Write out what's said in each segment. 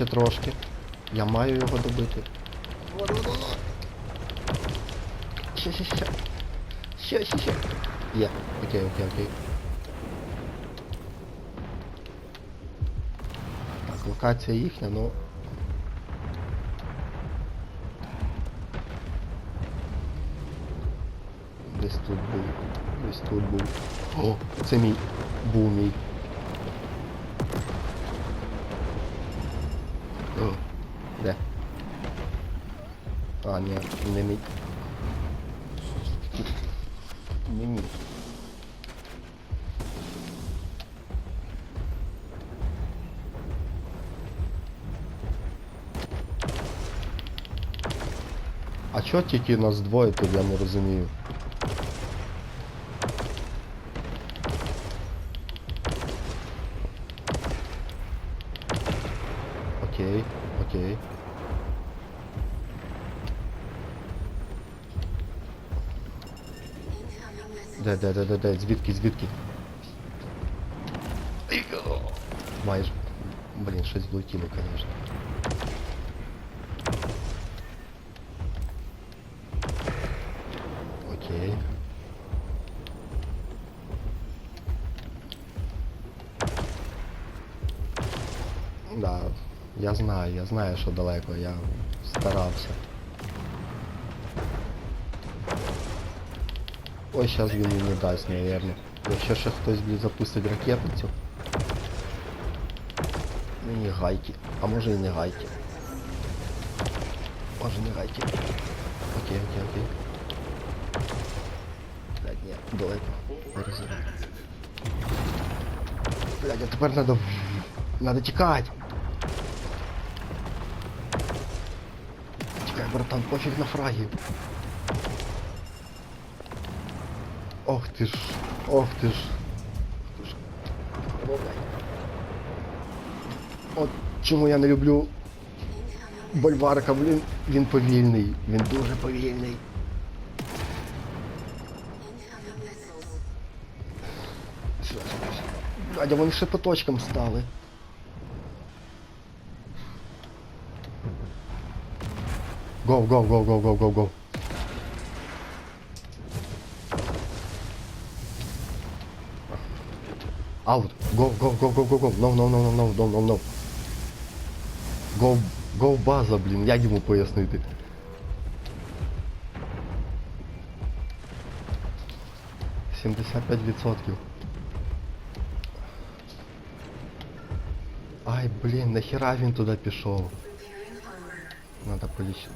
Ще трошки. Я маю його добити. Ще, ще, ще. Є. Окей, окей, окей. Так, локація їхня, ну. Десь тут був. Десь тут був. О, це мій. Був мій. О, де? А, ні, не мій. Не мій. А чого тільки нас двоє тут, я не розумію. Окей, окей. Де, де, звідки, звідки? Майже. Блін, щось влетіло, конечно. Окей. Да, я знаю, я знаю, що далеко, я старався. Ось зараз він мені дасть, наверное. Якщо ще хтось блін, запустить ракетницю. Мені гайки. А може і не гайки. Може не гайки. Окей, окей, окей. Блядь, ні, далеко. Перезаряд. Блядь, а тепер надо... Надо тікати. Тікай, братан, пофіг на фраги. Ох ти ж, ох ти ж. От чому я не люблю Больварка, блін, він повільний, він дуже повільний. А вони ще по точкам стали. Гоу, гоу, гоу, гоу, гоу, гоу, гоу. Out. Go, go, go, go, go, go. No, no, no, no, no, no, no, no. Go, go база, блін, як йому пояснити? Сімдесят п'ять відсотків. Ай, блін, нахера він туди пішов? Надо полічити.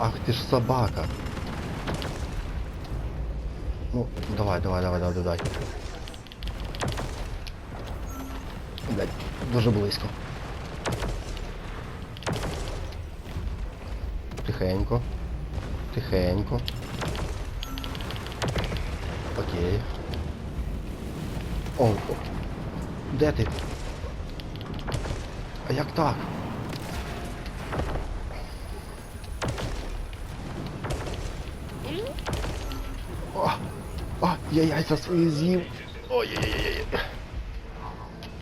Ах ты ж собака. Ну, давай, давай, давай, давай, давай. Блять, дуже близько. Тихенько. Тихенько. Окей. О, о. Де ти? А як так? О, о, я яйця свої з'їв. Ой-ой-ой.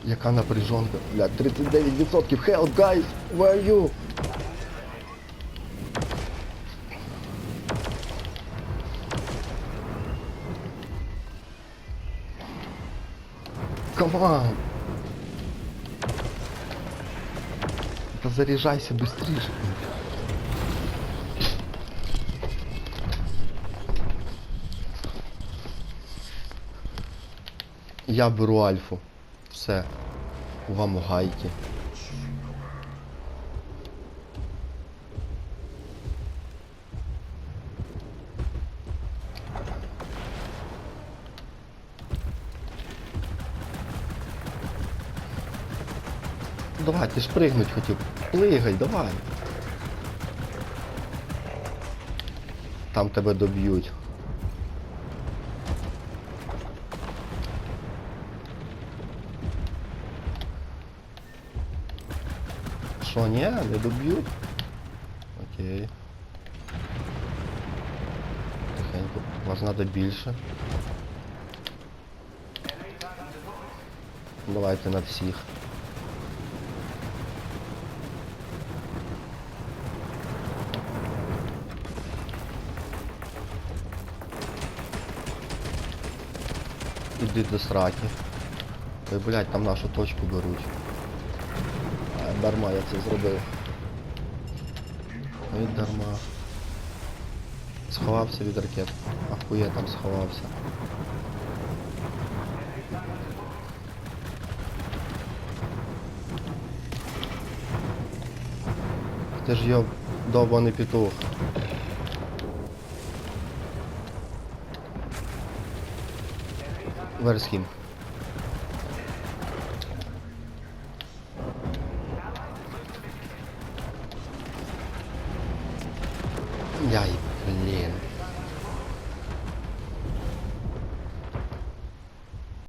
Яка напряжонка. Бля, 39%. Help, guys! Where are you? On! Та заряжайся быстрее. Я беру альфу. Все. Вам гайки. Давай, ти ж пригнуть хотів. Плигай, давай. Там тебе доб'ють. Що, ні, не доб'ють? Окей. Тихенько. Може треба більше. Давайте на всіх. Іди до сраки. Ой, блядь, там нашу точку беруть. Дарма я це зробив. Ой, дарма. Сховався від ракет. Ахує там сховався. Ти ж йоб довбаний петух. ใหญ่เป็นเยน